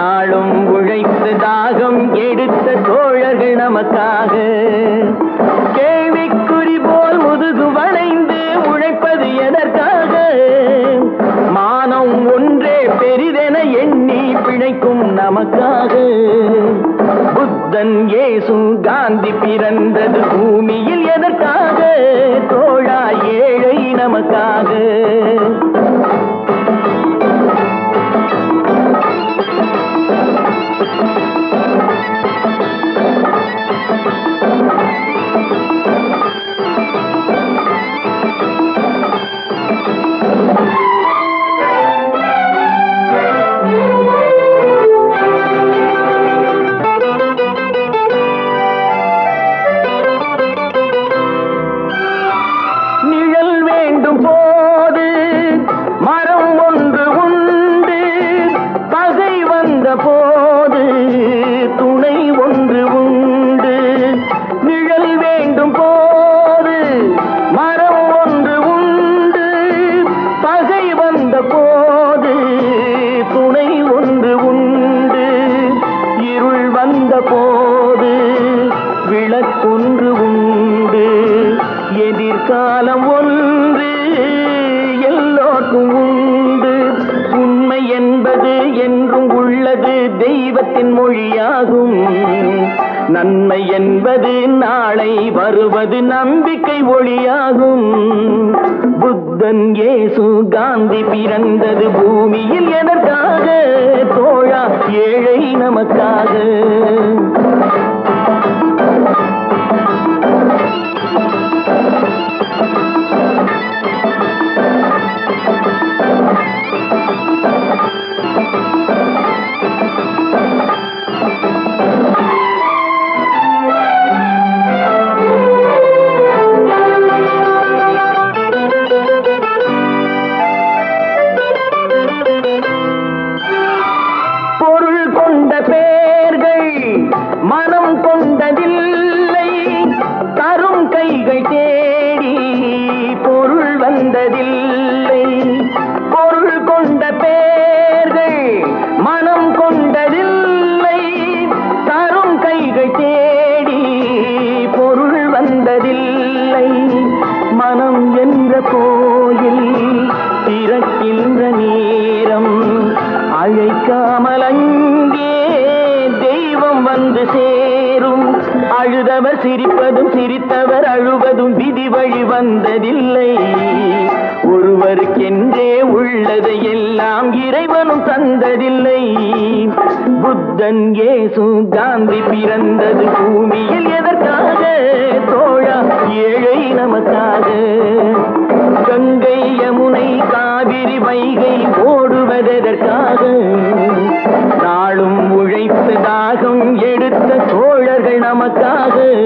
நாளும் உழைத்து தாகம் எடுத்த தோழர்கள் நமக்காக. கேள்விக்குறி போல் முதுகு வளைந்து உழைப்பது எதற்காக? மானம் ஒன்றே பெரிதென எண்ணி பிழைக்கும் நமக்காக. புத்தன் இயேசு காந்தி பிறந்தது பூமியில் எதற்காக? தோழா ஏழை நமக்காக. போது துணை ஒன்று உண்டு. நிழல் வேண்டும் போ என்றும் உள்ளது தெய்வத்தின் மொழியாகும். நன்மை என்பது நாளை வருவது நம்பிக்கை ஒளியாகும். புத்தன் ஏசு காந்தி பிறந்தது பூமியில் எதற்காக? தோழா ஏழை நமக்காக அழைக்காமல் அங்கே தெய்வம் வந்து சேரும். அழுதவர் சிரிப்பதும் சிரித்தவர் அழுவதும் விதி வழி வந்ததில்லை. ஒருவருக்கென்றே உள்ளதை எல்லாம் இறைவனும் தந்ததில்லை. புத்தன் ஏசு காந்தி பிறந்தது பூமியில் எதற்காக? தோழா ஏழை நமக்காக. கங்கை யமுனை காவிரி வைகை ஓடுவதற்காக